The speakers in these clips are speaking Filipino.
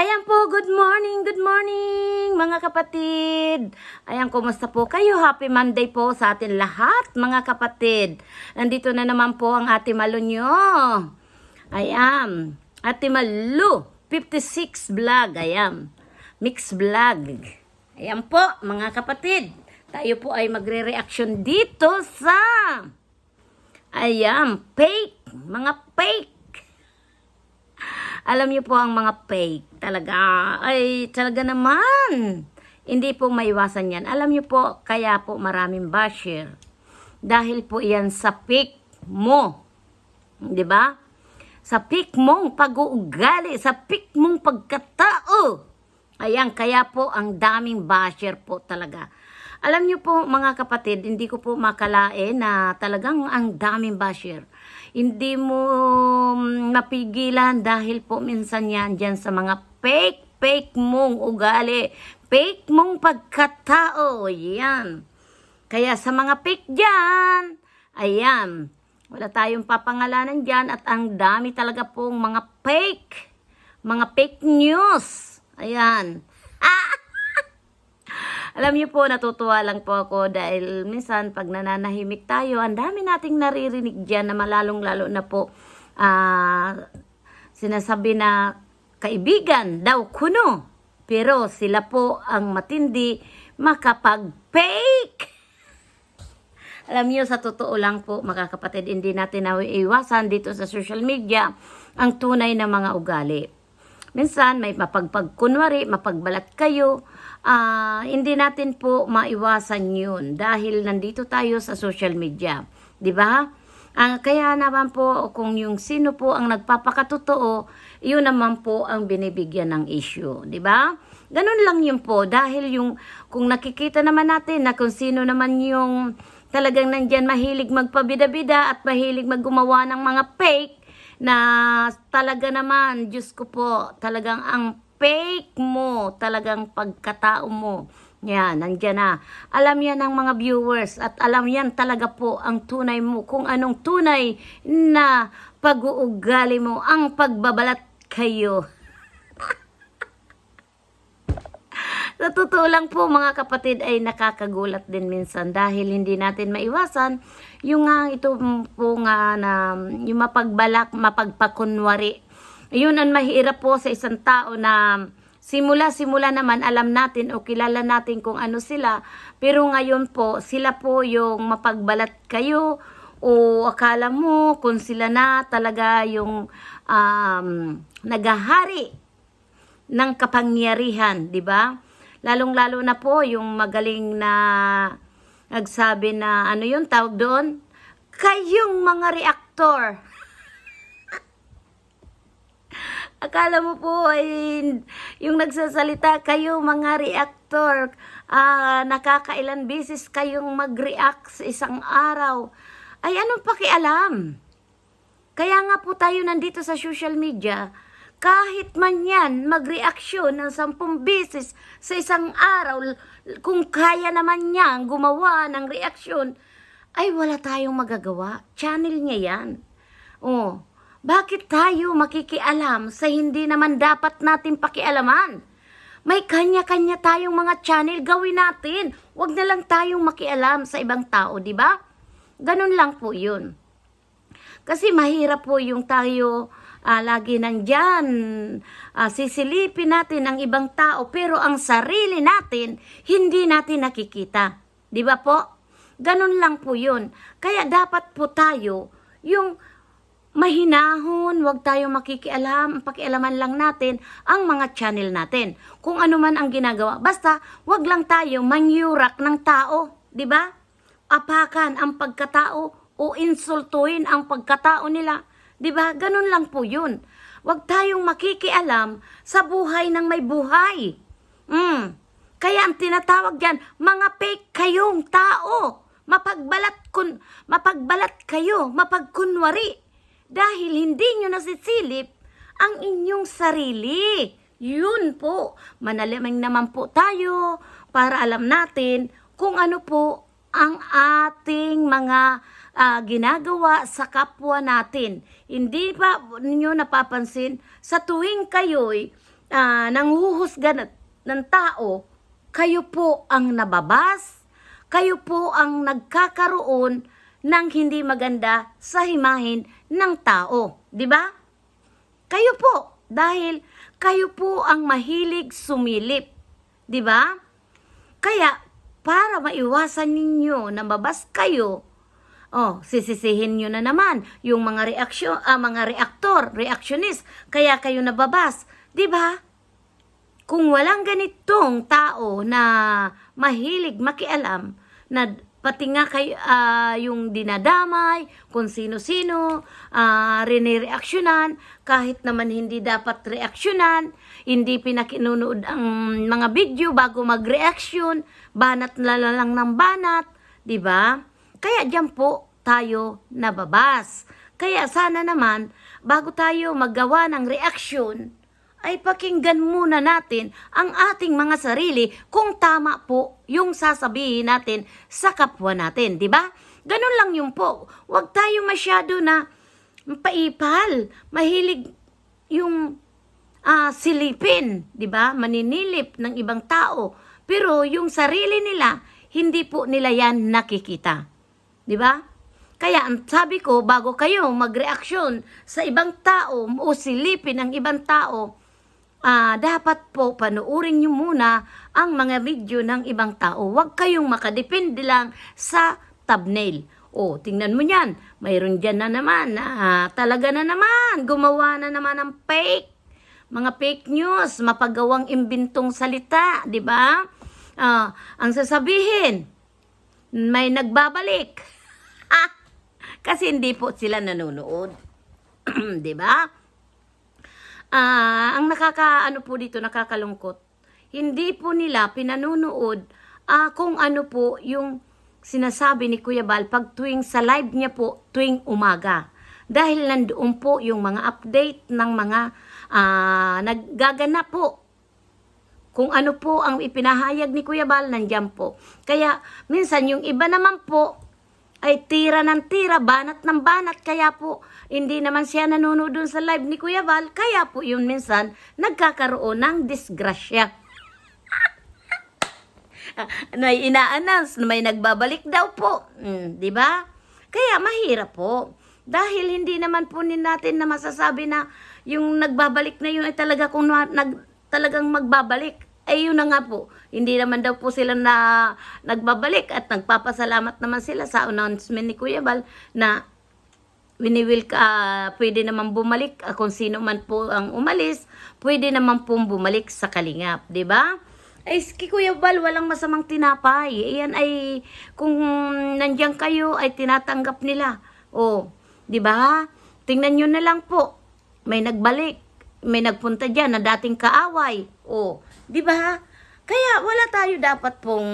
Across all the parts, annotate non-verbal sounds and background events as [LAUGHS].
Ayan po, good morning, good morning mga kapatid. Ayan, kumusta po kayo? Happy Monday po sa atin lahat mga kapatid. Nandito na naman po ang ate Malu nyo. Ayan, ate Malu, 56 vlog, ayan. Mix vlog. Ayan po mga kapatid. Tayo po ay magre-reaction dito sa... Ayan, fake, mga fake alam niyo po ang mga fake talaga ay talaga naman. Hindi po maiwasan yan. Alam niyo po kaya po maraming basher. Dahil po yan sa fake mo. Di ba? Sa fake mong pag-uugali sa fake mong pagkatao. Ayan kaya po ang daming basher po talaga alam niyo po mga kapatid, hindi ko po makalain na talagang ang daming basher. Hindi mo mm, mapigilan dahil po minsan yan dyan sa mga fake, fake mong ugali, fake mong pagkatao. Yan. Kaya sa mga fake dyan, ayan, wala tayong papangalanan dyan at ang dami talaga pong mga fake, mga fake news. Ayan. Alam niyo po, natutuwa lang po ako dahil minsan pag nananahimik tayo, ang dami nating naririnig dyan na malalong-lalo na po ah, sinasabi na kaibigan daw kuno. Pero sila po ang matindi makapag-fake. Alam niyo, sa totoo lang po, mga kapatid, hindi natin naiiwasan dito sa social media ang tunay na mga ugali. Minsan, may mapagpagkunwari, mapagbalat kayo. Ah, hindi natin po maiwasan yun dahil nandito tayo sa social media. Di ba? Ang kaya naman po, kung yung sino po ang nagpapakatotoo, yun naman po ang binibigyan ng issue. Di ba? Ganun lang yun po. Dahil yung, kung nakikita naman natin na kung sino naman yung talagang nandyan mahilig magpabida-bida at mahilig maggumawa ng mga fake, na talaga naman, Diyos ko po, talagang ang fake mo, talagang pagkatao mo. Yan, nandyan na. Alam yan ng mga viewers at alam yan talaga po ang tunay mo, kung anong tunay na pag-uugali mo, ang pagbabalat kayo. [LAUGHS] Sa totoo lang po mga kapatid ay nakakagulat din minsan dahil hindi natin maiwasan yung nga ito po nga na yung mapagbalak, mapagpakunwari. Yun ang mahirap po sa isang tao na simula-simula naman alam natin o kilala natin kung ano sila pero ngayon po sila po yung mapagbalat kayo o akala mo kung sila na talaga yung um, nagahari ng kapangyarihan, di ba? Lalong-lalo na po yung magaling na nagsabi na ano yun tawag doon? Kayong mga reaktor. Akala mo po ay yung nagsasalita kayo mga reaktor, ah, nakakailan beses kayong mag-react sa isang araw. Ay anong pakialam? Kaya nga po tayo nandito sa social media, kahit man yan magreaksyon ng sampung beses sa isang araw, kung kaya naman niya gumawa ng reaksyon, ay wala tayong magagawa. Channel niya yan. Oh, bakit tayo makikialam sa hindi naman dapat natin pakialaman? May kanya-kanya tayong mga channel, gawin natin. Huwag na lang tayong makialam sa ibang tao, di ba? Ganun lang po yun. Kasi mahirap po yung tayo ah, lagi nandyan, ah, sisilipin natin ang ibang tao, pero ang sarili natin, hindi natin nakikita. Di ba po? Ganun lang po yun. Kaya dapat po tayo, yung mahinahon, wag tayo makikialam, pakialaman lang natin ang mga channel natin. Kung ano man ang ginagawa, basta wag lang tayo manyurak ng tao, di ba? Apakan ang pagkatao o insultuhin ang pagkatao nila. 'Di ba? Ganun lang po 'yun. Huwag tayong makikialam sa buhay ng may buhay. Mm. Kaya ang tinatawag diyan, mga fake kayong tao. Mapagbalat kun mapagbalat kayo, mapagkunwari dahil hindi nyo nasisilip ang inyong sarili. Yun po, manalimang naman po tayo para alam natin kung ano po ang ating mga ah, ginagawa sa kapwa natin. Hindi pa ninyo napapansin sa tuwing kayo'y ah, nanghuhusga na- ng tao, kayo po ang nababas, kayo po ang nagkakaroon ng hindi maganda sa himahin ng tao. Di ba? Kayo po, dahil kayo po ang mahilig sumilip. Di ba? Kaya, para maiwasan ninyo na mabas kayo, oh, sisisihin nyo na naman yung mga reaksyon, ah, mga reaktor, reactionist, kaya kayo nababas. Di ba? Kung walang ganitong tao na mahilig makialam, na pati nga kay ah, yung dinadamay, kung sino-sino, uh, rinireaksyonan, kahit naman hindi dapat reaksyonan, hindi pinakinunood ang mga video bago mag-reaction, banat na lang ng banat, di ba? Kaya diyan po tayo nababas. Kaya sana naman, bago tayo maggawa ng reaksyon, ay pakinggan muna natin ang ating mga sarili kung tama po yung sasabihin natin sa kapwa natin, di ba? Ganun lang yung po. Huwag tayo masyado na paipal, mahilig yung ah, silipin, di ba? Maninilip ng ibang tao. Pero yung sarili nila, hindi po nila yan nakikita. Di ba? Kaya ang sabi ko, bago kayo magreaksyon sa ibang tao o silipin ng ibang tao, ah, dapat po panuurin nyo muna ang mga video ng ibang tao. Huwag kayong makadepende lang sa thumbnail. O, tingnan mo yan. Mayroon dyan na naman. Ah, talaga na naman. Gumawa na naman ng fake. Mga fake news. Mapagawang imbintong salita. ba? Ah, ang sasabihin, may nagbabalik. [LAUGHS] Kasi hindi po sila nanonood. [CLEARS THROAT] di ba? Ah, ang nakaka ano po dito nakakalungkot. Hindi po nila pinanunood ah, kung ano po yung sinasabi ni Kuya Bal pag tuwing sa live niya po tuwing umaga. Dahil nandoon po yung mga update ng mga ah, naggaganap po kung ano po ang ipinahayag ni Kuya Bal, nandiyan po. Kaya, minsan yung iba naman po, ay tira ng tira, banat ng banat. Kaya po, hindi naman siya nanonood dun sa live ni Kuya Bal. Kaya po yun minsan, nagkakaroon ng disgrasya. [LAUGHS] may ina-announce na may nagbabalik daw po. Mm, di ba? Kaya mahirap po. Dahil hindi naman po din natin na masasabi na yung nagbabalik na yun ay talaga kung na, nag, talagang magbabalik. Ay yun na nga po. Hindi naman daw po sila na nagbabalik at nagpapasalamat naman sila sa announcement ni Kuya Bal na winiwil ka, ah, pwede naman bumalik ah, kung sino man po ang umalis, pwede naman pong bumalik sa kalingap, di ba? Ay, kay Kuya Bal, walang masamang tinapay. Iyan ay, kung nandiyan kayo, ay tinatanggap nila. O, di ba? Tingnan nyo na lang po. May nagbalik. May nagpunta dyan na dating kaaway. O, di ba? Kaya wala tayo dapat pong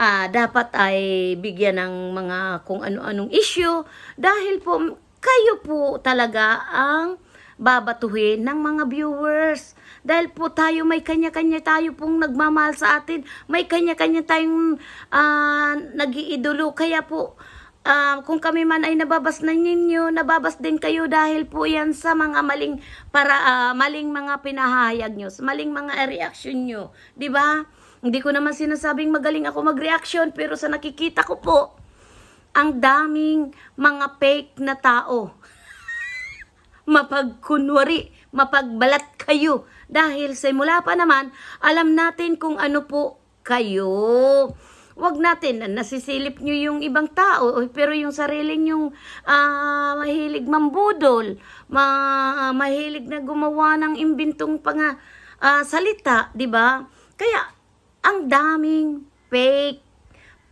ah, dapat ay bigyan ng mga kung ano-anong issue dahil po kayo po talaga ang babatuhin ng mga viewers. Dahil po tayo may kanya-kanya tayo pong nagmamahal sa atin. May kanya-kanya tayong ah, nag-iidolo. Kaya po ah, kung kami man ay nababas na ninyo, nababas din kayo dahil po yan sa mga maling para ah, maling mga pinahayag nyo, maling mga reaction nyo. 'Di ba? Hindi ko naman sinasabing magaling ako mag-reaction pero sa nakikita ko po, ang daming mga fake na tao. [LAUGHS] Mapagkunwari, mapagbalat kayo. Dahil sa mula pa naman, alam natin kung ano po kayo. Huwag natin na nasisilip nyo yung ibang tao, pero yung sarili nyong ah, mahilig mambudol, ma, mahilig na gumawa ng imbintong panga ah, salita, di ba? Kaya, ang daming fake,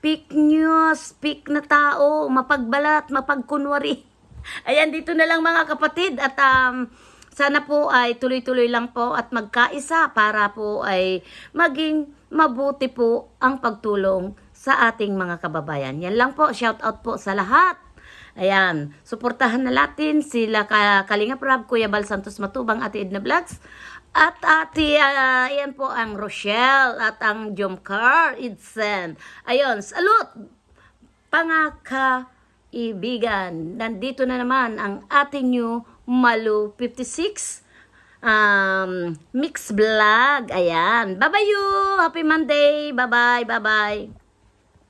fake news, fake na tao, mapagbalat, mapagkunwari. [LAUGHS] Ayan, dito na lang mga kapatid at um, sana po ay tuloy-tuloy lang po at magkaisa para po ay maging mabuti po ang pagtulong sa ating mga kababayan. Yan lang po, shout out po sa lahat. Ayan, suportahan na natin sila ka Kalinga Prab, Kuya Bal Santos Matubang, Ate Edna Vlogs, at ate, ah, yan po ang Rochelle at ang Jomcar Idsen. Ayun, salute! Pangaka-ibigan. Nandito na naman ang ating new Malu 56 um, mix vlog. Ayan. Bye-bye you. Happy Monday. Bye-bye. Bye-bye.